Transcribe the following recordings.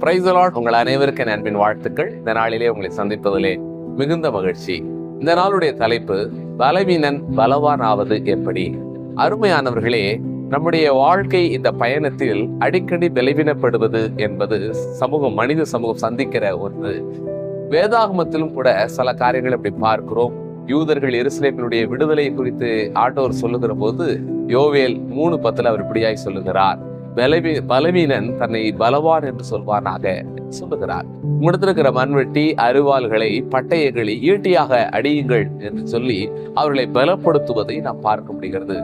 பிரைசலாட் உங்கள் அனைவருக்கு நண்பின் வாழ்த்துக்கள். இந்த நாளிலே உங்களை சந்திப்பதிலே மிகுந்த மகிழ்ச்சி. இந்த நாளுடைய தலைப்பு பலவீனன் பலவான் ஆவது எப்படி? அருமையானவர்களே நம்முடைய வாழ்க்கை இந்த பயணத்தில் அடிக்கடி பலவீனப்படுவது என்பது சமூகம் மனித சமூகம் சந்திக்கிற ஒன்று. வேதாகமத்திலும் கூட சில காரியங்கள் அப்படி பார்க்கிறோம். யூதர்கள் எருசலேமினுடைய விடுதலை குறித்து ஆட்டோர் சொல்லுகிற போது யோவேல் மூணு பத்தில் அவர் இப்படியாய் சொல்லுகிறார். பலவீ பலவீனன் தன்னை பலவான் என்று சொல்வானாக சொல்லுகிறார். உங்களிடத்தில் இருக்கிற மண்வெட்டி அருவாள்களை பட்டயங்களை ஈட்டியாக அடியுங்கள் என்று சொல்லி அவர்களை பலப்படுத்துவதை நாம் பார்க்க முடிகிறது.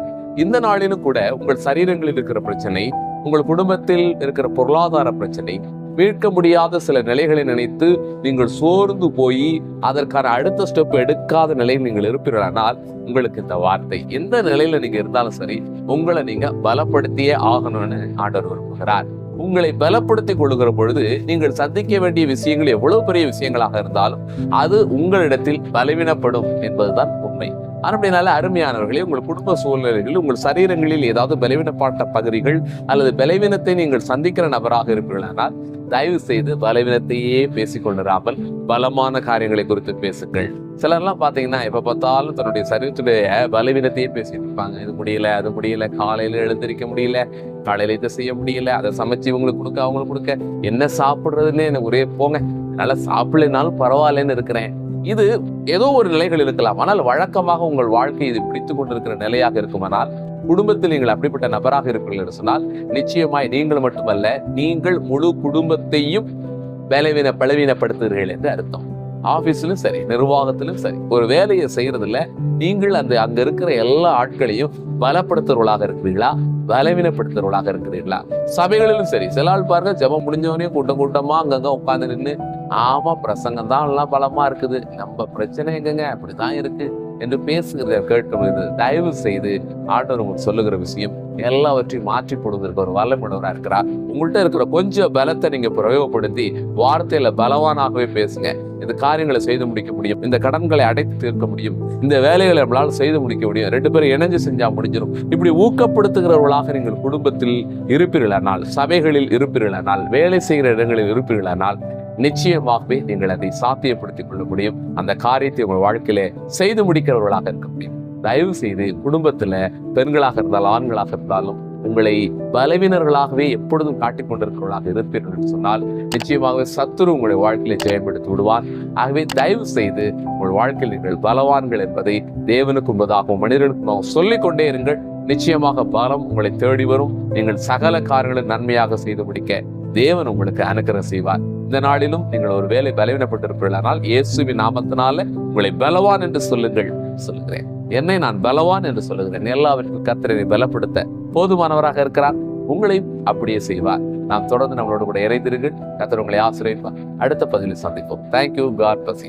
இந்த நாளிலும் கூட உங்கள் சரீரங்களில் இருக்கிற பிரச்சனை உங்கள் குடும்பத்தில் இருக்கிற பொருளாதார பிரச்சனை மீட்க முடியாத சில நிலைகளை நினைத்து நீங்கள் சோர்ந்து போய் அதற்கான அடுத்த ஸ்டெப் எடுக்காத நிலையில் நீங்கள் இருப்பீர்களானால் உங்களுக்கு இந்த வார்த்தை எந்த நிலையில நீங்க இருந்தாலும் சரி உங்களை நீங்க பலப்படுத்தியே ஆகணும்னு ஆண்டவர் விரும்புகிறார். உங்களை பலப்படுத்திக் கொள்ளுகிற பொழுது நீங்கள் சந்திக்க வேண்டிய விஷயங்கள் எவ்வளவு பெரிய விஷயங்களாக இருந்தாலும் அது உங்களிடத்தில் பலவீனப்படும் என்பதுதான் உண்மை அப்படினால அருமையானவர்களே உங்கள் குடும்ப சூழ்நிலைகளில் உங்கள் சரீரங்களில் ஏதாவது பலவீனப்பாட்ட பகுதிகள் அல்லது பலவீனத்தை நீங்கள் சந்திக்கிற நபராக இருப்பீர்களானால் தயவு செய்து பலவீனத்தையே பேசிக்கொண்டிராமல் பலமான காரியங்களை குறித்து பேசுங்கள். சிலர்லாம் பார்த்தீங்கன்னா எப்போ பார்த்தாலும் தன்னுடைய சரீரத்துடைய பலவீனத்தையே பேசிட்டு இருப்பாங்க. இது முடியல அது முடியல காலையில எழுந்திருக்க முடியல காலையில இதை செய்ய முடியல அதை சமைச்சு இவங்களுக்கு கொடுக்க அவங்களுக்கு கொடுக்க என்ன சாப்பிட்றதுன்னு எனக்கு ஒரே போங்க. நல்லா சாப்பிடலனாலும் பரவாயில்லன்னு இருக்கிறேன். இது ஏதோ ஒரு நிலைகள் இருக்கலாம். ஆனால் வழக்கமாக உங்கள் வாழ்க்கை இது பிடித்து கொண்டிருக்கிற நிலையாக இருக்குமானால் குடும்பத்தில் நீங்கள் அப்படிப்பட்ட நபராக இருப்பீர்கள் என்று சொன்னால் நிச்சயமாய் நீங்கள் மட்டுமல்ல நீங்கள் முழு குடும்பத்தையும் பலவீன பலவீனப்படுத்துகிறீர்கள் என்று அர்த்தம். ஆபீஸ்லயும் சரி நிர்வாகத்திலும் சரி ஒரு வேலையை செய்யறதுல நீங்கள் அந்த அங்க இருக்கிற எல்லா ஆட்களையும் பலப்படுத்துறவர்களாக இருக்கிறீர்களா? பலவீனப்படுத்துறவர்களாக இருக்கிறீர்களா? சபைகளிலும் சரி சில ஆள் பாருங்க ஜபம் முடிஞ்சவனையும் கூட்டம் கூட்டமா அங்கங்க உட்காந்து நின்று ஆமாம் பிரசங்கம் தான் எல்லாம் பலமாக இருக்குது. நம்ம பிரச்சனை எங்கங்க? அப்படிதான் இருக்கு. என்று பேசுகிறத கேட்கும் தயவு செய்து ஆண்டவர் உங்களுக்கு சொல்லுகிற விஷயம் எல்லாவற்றையும் மாற்றி போடுவதற்கு ஒரு வல்லமுள்ளவராக இருக்கிறார். உங்கள்கிட்ட இருக்கிற கொஞ்சம் பலத்தை நீங்க பிரயோகப்படுத்தி வார்த்தையில பலவானாகவே பேசுங்க. இந்த காரியங்களை செய்து முடிக்க முடியும். இந்த கடன்களை அடைத்து தீர்க்க முடியும். இந்த வேலைகளை நம்மளால் செய்து முடிக்க முடியும். ரெண்டு பேரும் இணைஞ்சு செஞ்சா முடிஞ்சிடும் இப்படி ஊக்கப்படுத்துகிறவர்களாக நீங்கள் குடும்பத்தில் இருப்பீர்களானால் சபைகளில் இருப்பீர்களானால் வேலை செய்கிற இடங்களில் இருப்பீர்களானால் நிச்சயமாகவே நீங்கள் அதை சாத்தியப்படுத்திக் கொள்ள முடியும். அந்த காரியத்தை உங்கள் வாழ்க்கையில செய்து முடிக்கிறவர்களாக இருக்க முடியும். தயவு செய்து குடும்பத்துல பெண்களாக இருந்தாலும் ஆண்களாக இருந்தாலும் உங்களை பலவீனர்களாகவே எப்பொழுதும் காட்டிக் கொண்டிருக்கிறவர்களாக இருப்பீர்கள் என்று சொன்னால் நிச்சயமாகவே சத்துரு உங்களுடைய வாழ்க்கையை செயல்படுத்தி விடுவார். ஆகவே தயவு செய்து உங்கள் வாழ்க்கையில் நீங்கள் பலவான்கள் என்பதை தேவனுக்கு முன்பதாகவும் மனிதனுக்கும் சொல்லிக் கொண்டே இருங்கள். நிச்சயமாக பலம் உங்களை தேடி வரும். நீங்கள் சகல காரியங்களும் நன்மையாக செய்து முடிக்க தேவன் உங்களுக்கு அனுக்கிரம் செய்வார். இந்த நாளிலும் நீங்கள் ஒரு வேலை பலவீனப்பட்டிருப்பீர்களானால் இயேசுவின் நாமத்தினால உங்களை பலவான் என்று சொல்லுங்கள் சொல்லுகிறேன். என்னை நான் பலவான் என்று சொல்லுகிறேன். எல்லாவற்றையும் கத்திரனை பலப்படுத்த போதுமானவராக இருக்கிறார். உங்களையும் அப்படியே செய்வார். நாம் தொடர்ந்து நம்மளோட கூட இறைந்திருங்கள் கத்திர உங்களை ஆசிரியப்பார் அடுத்த பதிலில் சந்திப்போம். தேங்க்யூ காட் பசி